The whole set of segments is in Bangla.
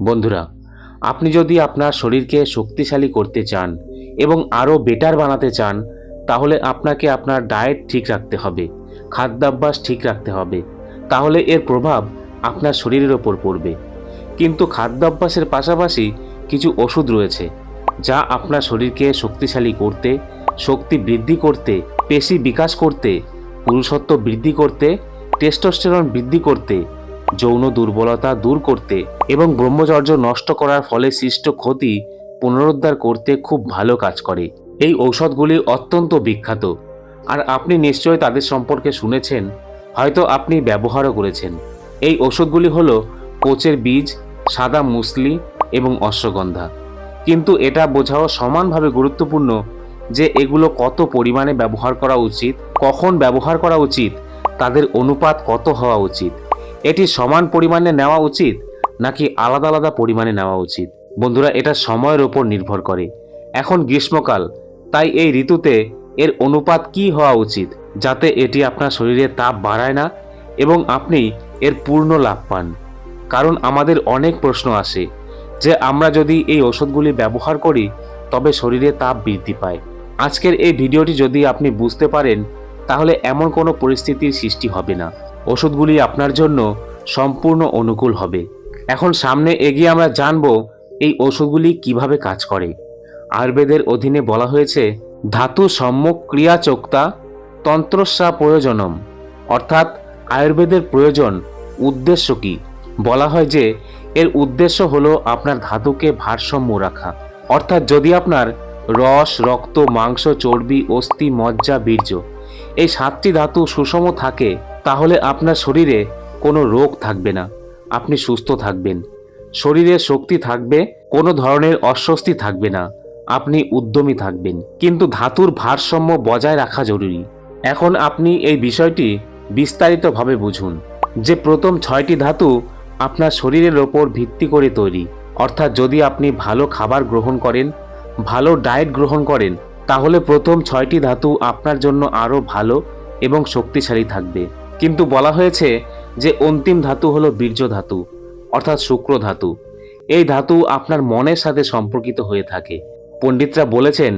বন্ধুরা, আপনি যদি আপনার শরীরকে শক্তিশালী করতে চান এবং আরও বেটার বানাতে চান, তাহলে আপনাকে আপনার ডায়েট ঠিক রাখতে হবে, খাদ্যাভ্যাস ঠিক রাখতে হবে। তাহলে এর প্রভাব আপনার শরীরের ওপর পড়বে। কিন্তু খাদ্যাভ্যাসের পাশাপাশি কিছু ওষুধ রয়েছে, যা আপনার শরীরকে শক্তিশালী করতে, শক্তি বৃদ্ধি করতে, পেশি বিকাশ করতে, পুরুষত্ব বৃদ্ধি করতে, টেস্টোস্টেরন বৃদ্ধি করতে যৌন দুর্বলতা দূর করতে এবং ব্রহ্মচর্য নষ্ট করার ফলে সৃষ্ট ক্ষতি পুনরুদ্ধার করতে খুব ভালো কাজ করে। এই ঔষধগুলি অত্যন্ত বিখ্যাত। আর আপনি নিশ্চয়ই তাদের সম্পর্কে শুনেছেন, হয়তো আপনি ব্যবহারও করেছেন। এই ওষুধগুলি হলো কোচের বীজ, সাদা মুসলি এবং অশ্বগন্ধা। কিন্তু এটা বোঝাও সমানভাবে গুরুত্বপূর্ণ যে এগুলো কত পরিমাণে ব্যবহার করা উচিত, কখন ব্যবহার করা উচিত, তাদের অনুপাত কত হওয়া উচিত। এটি সমান পরিমাণে নেওয়া উচিত নাকি আলাদা আলাদা পরিমাণে নেওয়া উচিত? বন্ধুরা, এটা সময়ের ওপর নির্ভর করে। এখন গ্রীষ্মকাল, তাই এই ঋতুতে এর অনুপাত কি হওয়া উচিত যাতে এটি আপনার শরীরে তাপ বাড়ায় না এবং আপনি এর পূর্ণ লাভ পান? কারণ আমাদের অনেক প্রশ্ন আসে যে আমরা যদি এই ওষুধগুলি ব্যবহার করি, তবে শরীরে তাপ বৃদ্ধি পায়। আজকের এই ভিডিওটি যদি আপনি বুঝতে পারেন, তাহলে এমন কোনো পরিস্থিতির সৃষ্টি হবে না। ওষুধগুলি আপনার জন্য সম্পূর্ণ অনুকূল হবে। এখন সামনে এগিয়ে আমরা জানব এই ওষুধগুলি কীভাবে কাজ করে। আয়ুর্বেদের অধীনে বলা হয়েছে, ধাতু সম্মুখ ক্রিয়া চোক্তা প্রয়োজনম। অর্থাৎ আয়ুর্বেদের প্রয়োজন উদ্দেশ্য কি? বলা হয় যে, এর উদ্দেশ্য হলো আপনার ধাতুকে ভারসাম্য রাখা। অর্থাৎ যদি আপনার রস, রক্ত, মাংস, চর্বি, অস্থি, মজ্জা, বীর্য এই সাতটি ধাতু সুষম থাকে তাহলে আপনার শরীরে কোনো রোগ থাকবে না। আপনি সুস্থ থাকবেন। শরীরে শক্তি থাকবে, কোনো ধরনের অস্বস্তি থাকবে না। আপনি উদ্যমী থাকবেন। কিন্তু ধাতুর ভারসাম্য বজায় রাখা জরুরি। এখন আপনি এই বিষয়টি বিস্তারিতভাবে বুঝুন যে প্রথম ছয়টি ধাতু আপনার শরীরের ওপর ভিত্তি করে তৈরি। অর্থাৎ যদি আপনি ভালো খাবার গ্রহণ করেন, ভালো ডায়েট গ্রহণ করেন, তাহলে প্রথম ছয়টি ধাতু আপনার জন্য আরও ভালো এবং শক্তিশালী থাকবে। কিন্তু বলা হয়েছে যে অন্তিম ধাতু হলো বীর্য ধাতু, অর্থাৎ শুক্র ধাতু। এই ধাতু আপনার মনের সাথে সম্পর্কিত হয়ে থাকে। পণ্ডিতরা বলেছেন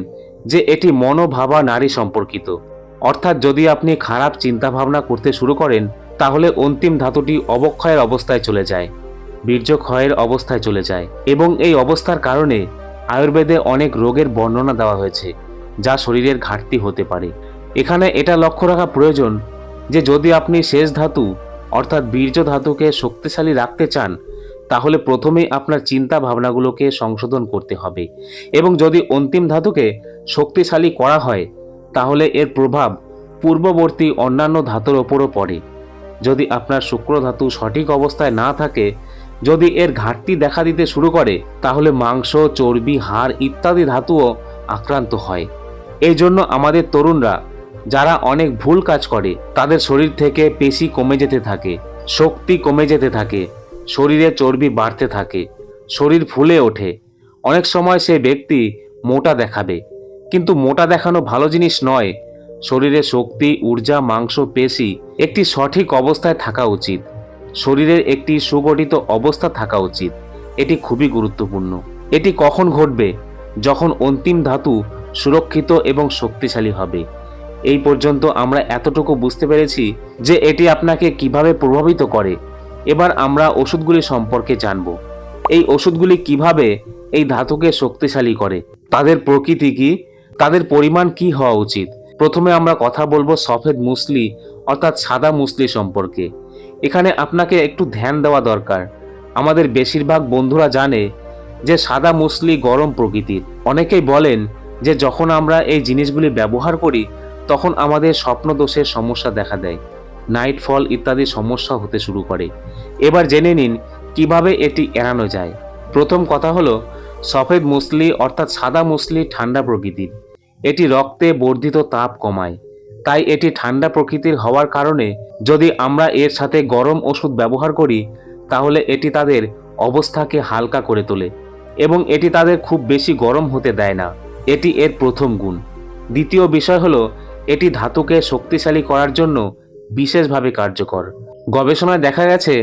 যে এটি মনোভাবা নারী সম্পর্কিত। অর্থাৎ যদি আপনি খারাপ চিন্তাভাবনা করতে শুরু করেন, তাহলে অন্তিম ধাতুটি অবক্ষয়ের অবস্থায় চলে যায়, বীর্য ক্ষয়ের অবস্থায় চলে যায়। এবং এই অবস্থার কারণে আয়ুর্বেদে অনেক রোগের বর্ণনা দেওয়া হয়েছে, যা শরীরের ঘাটতি হতে পারে। এখানে এটা লক্ষ্য রাখা প্রয়োজন যে যদি আপনি শেষ ধাতু, অর্থাৎ বীর্য ধাতুকে শক্তিশালী রাখতে চান, তাহলে প্রথমেই আপনার চিন্তা ভাবনাগুলোকে সংশোধন করতে হবে। এবং যদি অন্তিম ধাতুকে শক্তিশালী করা হয়, তাহলে এর প্রভাব পূর্ববর্তী অন্যান্য ধাতুর ওপরও পড়ে। যদি আপনার শুক্র ধাতু সঠিক অবস্থায় না থাকে, যদি এর ঘাটতি দেখা দিতে শুরু করে, তাহলে মাংস, চর্বি, হাড় ইত্যাদি ধাতুও আক্রান্ত হয়। এই জন্য আমাদের তরুণরা যারা অনেক ভুল কাজ করে, তাদের শরীর থেকে পেশি কমে যেতে থাকে, শক্তি কমে যেতে থাকে, শরীরে চর্বি বাড়তে থাকে, শরীর ফুলে ওঠে। অনেক সময় সে ব্যক্তি মোটা দেখাবে, কিন্তু মোটা দেখানো ভালো জিনিস নয়। শরীরে শক্তি, ঊর্জা, মাংস, পেশি একটি সঠিক অবস্থায় থাকা উচিত। শরীরের একটি সুগঠিত অবস্থা থাকা উচিত। এটি খুবই গুরুত্বপূর্ণ। এটি কখন ঘটবে? যখন অন্তিম ধাতু সুরক্ষিত এবং শক্তিশালী হবে। এই পর্যন্ত আমরা এতটুকু বুঝতে পেরেছি যে এটি আপনাকে কীভাবে প্রভাবিত করে। এবার আমরা ওষুধগুলি সম্পর্কে জানব। এই ওষুধগুলি কীভাবে এই ধাতুকে শক্তিশালী করে? তাদের প্রকৃতি কি? তাদের পরিমাণ কি হওয়া উচিত? প্রথমে আমরা কথা বলব সফেদ মুসলি, অর্থাৎ সাদা মুসলি সম্পর্কে। এখানে আপনাকে একটু ধ্যান দেওয়া দরকার। আমাদের বেশিরভাগ বন্ধুরা জানে যে সাদা মুসলি গরম প্রকৃতির। অনেকেই বলেন যে যখন আমরা এই জিনিসগুলি ব্যবহার করি তখন আমাদের স্বপ্ন দোষের সমস্যা দেখা দেয়। নাইট ফল ইত্যাদি সমস্যা হতে শুরু করে। এবার জেনে নিন, কীভাবে এটি এড়ানো যায়? প্রথম কথা হলো, সফেদ মুসলি অর্থাৎ সাদা মুসলি ঠান্ডা প্রকৃতির এটি রক্তে বর্ধিত তাপ কমায়। তাই এটি ঠান্ডা প্রকৃতির হওয়ার কারণে যদি আমরা এর সাথে গরম ওষুধ ব্যবহার করি, তাহলে এটি তাদের অবস্থাকে হালকা করে তোলে এবং এটি তাদের খুব বেশি গরম হতে দেয় না। এটি এর প্রথম গুণ। দ্বিতীয় বিষয় হলো এটি ধাতুকে শক্তিশালী করার জন্য বিশেষভাবে কার্যকর। গবেষণায় দেখা গেছে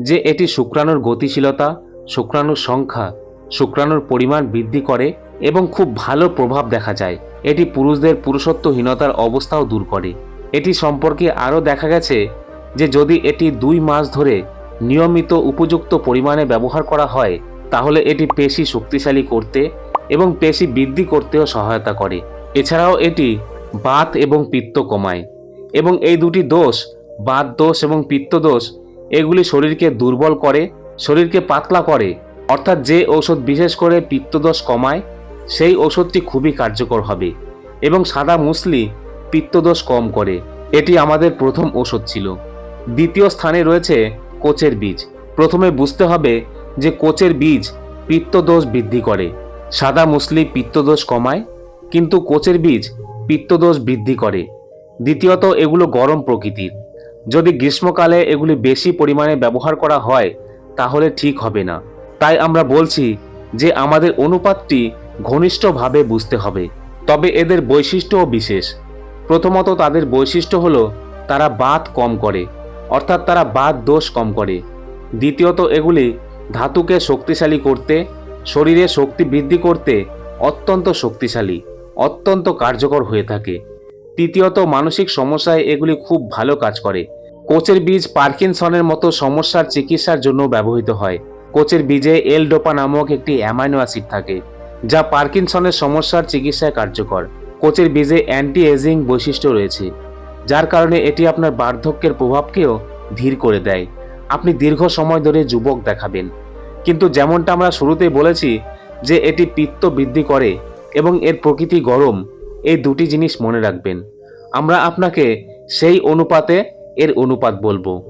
যে এটি শুক্রাণুর গতিশীলতা, শুক্রাণুর সংখ্যা, শুক্রাণুর পরিমাণ বৃদ্ধি করে এবং খুব ভালো প্রভাব দেখা যায়। এটি পুরুষদের পুরুষত্বহীনতার অবস্থাও দূর করে। এটি সম্পর্কে আরও দেখা গেছে যে যদি এটি দুই মাস ধরে নিয়মিত উপযুক্ত পরিমাণে ব্যবহার করা হয়, তাহলে এটি পেশি শক্তিশালী করতে এবং পেশি বৃদ্ধি করতেও সহায়তা করে। এছাড়াও এটি বাত এবং পিত্ত কমায়। এবং এই দুটি দোষ, বাত দোষ এবং পিত্ত দোষ, এগুলি শরীরকে দুর্বল করে, শরীরকে পাতলা করে। অর্থাৎ যে ঔষধ বিশেষ করে পিত্তদোষ কমায়, সেই ওষুধটি খুবই কার্যকর হবে। এবং সাদা মুসলি পিত্তদোষ কম করে। এটি আমাদের প্রথম ওষুধ ছিল। দ্বিতীয় স্থানে রয়েছে কোচের বীজ। প্রথমে বুঝতে হবে যে কোচের বীজ পিত্তদোষ বৃদ্ধি করে। সাদা মুসলি পিত্তদোষ কমায়, কিন্তু কোচের বীজ পিত্তদোষ বৃদ্ধি করে। দ্বিতীয়ত, এগুলো গরম প্রকৃতির। যদি গ্রীষ্মকালে এগুলি বেশি পরিমাণে ব্যবহার করা হয়, তাহলে ঠিক হবে না। তাই আমরা বলছি যে, আমাদের অনুপাতটি ঘনিষ্ঠভাবে বুঝতে হবে। তবে এদের বৈশিষ্ট্যও বিশেষ। প্রথমত, তাদের বৈশিষ্ট্য হলো তারা বাত কম করে, অর্থাৎ তারা বাত দোষ কম করে। দ্বিতীয়ত, এগুলি ধাতুকে শক্তিশালী করতে, শরীরে শক্তি বৃদ্ধি করতে অত্যন্ত শক্তিশালী। অত্যন্ত কার্যকর হয়ে থাকে। তৃতীয়ত, মানসিক সমস্যায় এগুলি খুব ভালো কাজ করে। কোচের বীজ পার্কিনসনের মতো সমস্যার চিকিৎসার জন্য ব্যবহৃত হয়। কোচের বীজে এল ডোপা নামক একটি অ্যামাইনো অ্যাসিড থাকে, যা পার্কিনসনের সমস্যার চিকিৎসায় কার্যকর। কোচের বীজে অ্যান্টি এজিং বৈশিষ্ট্য রয়েছে, যার কারণে এটি আপনার বার্ধক্যের প্রভাবকেও ধীর করে দেয়। আপনি দীর্ঘ সময় ধরে যুবক দেখাবেন। কিন্তু যেমনটা আমরা শুরুতেই বলেছি যে, এটি পিত্ত বৃদ্ধি করে এবং এর প্রকৃতি গরম, এই দুটি জিনিস মনে রাখবেন। আমরা আপনাকে সেই অনুপাতে এর অনুপাত বলব।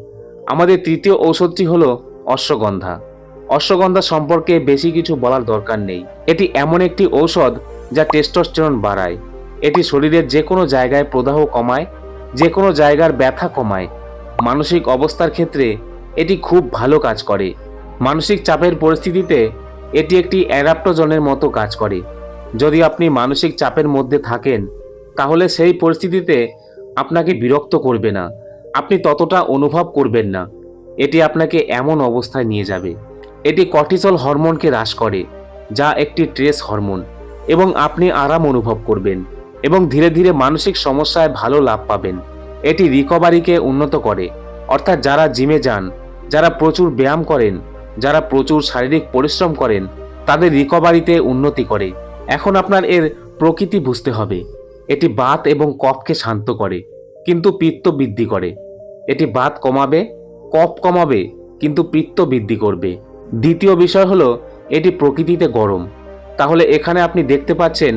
আমাদের তৃতীয় ঔষধটি হলো অশ্বগন্ধা। অশ্বগন্ধা সম্পর্কে বেশি কিছু বলার দরকার নেই। এটি এমন একটি ঔষধ যা টেস্টোস্টেরন বাড়ায়। এটি শরীরের যে কোনো জায়গায় প্রদাহ কমায় যে কোনো জায়গার ব্যথা কমায়। মানসিক অবস্থার ক্ষেত্রে এটি খুব ভালো কাজ করে। মানসিক চাপের পরিস্থিতিতে এটি একটি অ্যাডাপ্টোজনের মতো কাজ করে। যদি আপনি মানসিক চাপের মধ্যে থাকেন, তাহলে সেই পরিস্থিতিতে আপনাকে বিরক্ত করবে না। আপনি ততটা অনুভব করবেন না। এটি আপনাকে এমন অবস্থায় নিয়ে যাবে। এটি কর্টিসল হরমোনকে হ্রাস করে, যা একটি ট্রেস হরমোন, এবং আপনি আরাম অনুভব করবেন, এবং ধীরে ধীরে মানসিক সমস্যায় ভালো লাভ পাবেন। এটি রিকভারিকে উন্নত করে। অর্থাৎ যারা জিমে যান, যারা প্রচুর ব্যায়াম করেন, যারা প্রচুর শারীরিক পরিশ্রম করেন, তাদের রিকভারিতে উন্নতি করে। এখন আপনার এর প্রকৃতি বুঝতে হবে। এটি বাত এবং কফকে শান্ত করে, কিন্তু পিত্ত বৃদ্ধি করে। এটি বাত কমাবে, কফ কমাবে, কিন্তু পিত্ত বৃদ্ধি করবে। দ্বিতীয় বিষয় হলো, এটি প্রকৃতিতে গরম। তাহলে এখানে আপনি দেখতে পাচ্ছেন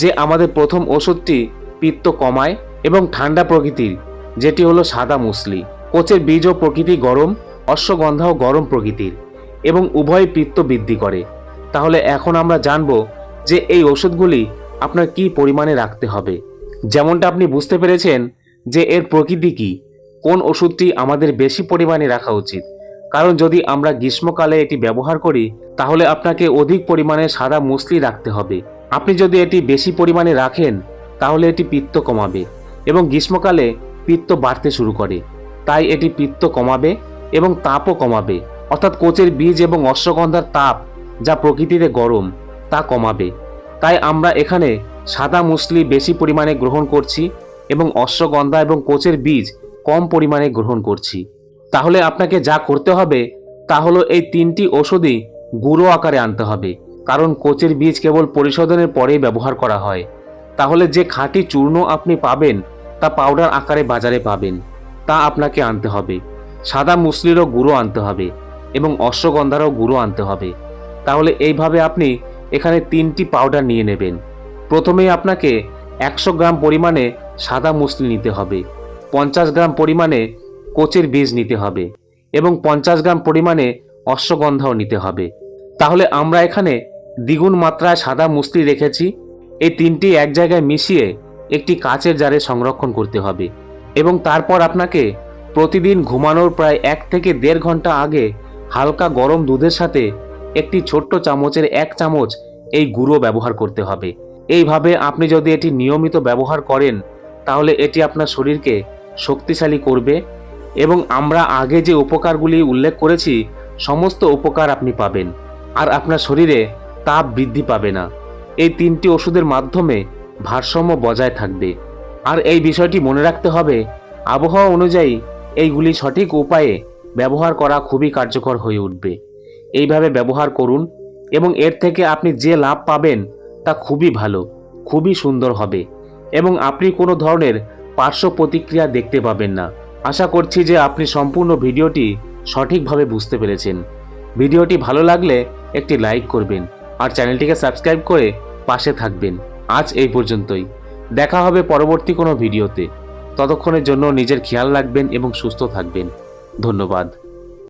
যে আমাদের প্রথম ওষুধটি পিত্ত কমায় এবং ঠান্ডা প্রকৃতির, যেটি হলো সাদা মুসলি। কোচের বীজ ও প্রকৃতি গরম, অশ্বগন্ধাও গরম প্রকৃতির এবং উভয় পিত্ত বৃদ্ধি করে। তাহলে এখন আমরা জানব যে এই ওষুধগুলি আপনার কি পরিমাণে রাখতে হবে। যেমনটা আপনি বুঝতে পেরেছেন যে এর প্রকৃতি কী, কোন ওষুধটি আমাদের বেশি পরিমাণে রাখা উচিত। কারণ যদি আমরা গ্রীষ্মকালে এটি ব্যবহার করি, তাহলে আপনাকে অধিক পরিমাণে সাদা মুসলি রাখতে হবে। আপনি যদি এটি বেশি পরিমাণে রাখেন, তাহলে এটি পিত্ত কমাবে এবং গ্রীষ্মকালে পিত্ত বাড়তে শুরু করে। তাই এটি পিত্ত কমাবে এবং তাপও কমাবে। অর্থাৎ কোচের বীজ এবং অশ্বগন্ধার তাপ যা প্রকৃতিতে গরম তা কমাবে। তাই আমরা এখানে সাদা মুসলি বেশি পরিমাণে গ্রহণ করছি এবং অশ্বগন্ধা এবং কোচের বীজ কম পরিমাণে গ্রহণ করছি। তাহলে আপনাকে যা করতে হবে তা হলো এই তিনটি ওষুধই গুঁড়ো আকারে আনতে হবে। কারণ কোচের বীজ কেবল পরিশোধনের পরেই ব্যবহার করা হয়। তাহলে যে খাঁটি চূর্ণ আপনি পাবেন তা পাউডার আকারে বাজারে পাবেন। তা আপনাকে আনতে হবে। সাদা মুসলিরও গুঁড়ো আনতে হবে এবং অশ্বগন্ধারও গুঁড়ো আনতে হবে। তাহলে এইভাবে আপনি এখানে তিনটি পাউডার নিয়ে নেবেন। প্রথমেই আপনাকে একশো গ্রাম পরিমাণে সাদা মুসলি নিতে হবে। পঞ্চাশ গ্রাম পরিমাণে কোচের বীজ নিতে হবে এবং পঞ্চাশ গ্রাম পরিমাণে অশ্বগন্ধাও নিতে হবে। তাহলে আমরা এখানে দ্বিগুণ মাত্রায় সাদা মুসলি রেখেছি। এই তিনটি এক জায়গায় মিশিয়ে একটি কাচের জারে সংরক্ষণ করতে হবে এবং তারপর আপনাকে প্রতিদিন ঘুমানোর প্রায় এক থেকে দেড় ঘণ্টা আগে হালকা গরম দুধের সাথে একটি ছোট্ট চামচের এক চামচ এই গুঁড়ো ব্যবহার করতে হবে। এইভাবে আপনি যদি এটি নিয়মিত ব্যবহার করেন, তাহলে এটি আপনার শরীরকে শক্তিশালী করবে এবং আমরা আগে যে উপকারগুলি উল্লেখ করেছি, সমস্ত উপকার আপনি পাবেন। আর আপনার শরীরে তাপ বৃদ্ধি পাবে না। এই তিনটি ওষুধের মাধ্যমে ভারসাম্য বজায় থাকবে। আর এই বিষয়টি মনে রাখতে হবে, আবহাওয়া অনুযায়ী এইগুলি সঠিক উপায়ে ব্যবহার করা খুবই কার্যকর হয়ে উঠবে। এইভাবে ব্যবহার করুন এবং এর থেকে আপনি যে লাভ পাবেন তা খুবই ভালো, খুবই সুন্দর হবে এবং আপনি কোনো ধরনের পার্শ্ব প্রতিক্রিয়া দেখতে পাবেন না। আশা করছি যে আপনি সম্পূর্ণ ভিডিওটি সঠিকভাবে বুঝতে পেরেছেন। ভিডিওটি ভালো লাগলে একটি লাইক করবেন আর চ্যানেলটিকে সাবস্ক্রাইব করে পাশে থাকবেন। আজ এই পর্যন্তই। দেখা হবে পরবর্তী কোনো ভিডিওতে। ততক্ষণের জন্য নিজের খেয়াল রাখবেন এবং সুস্থ থাকবেন। ধন্যবাদ।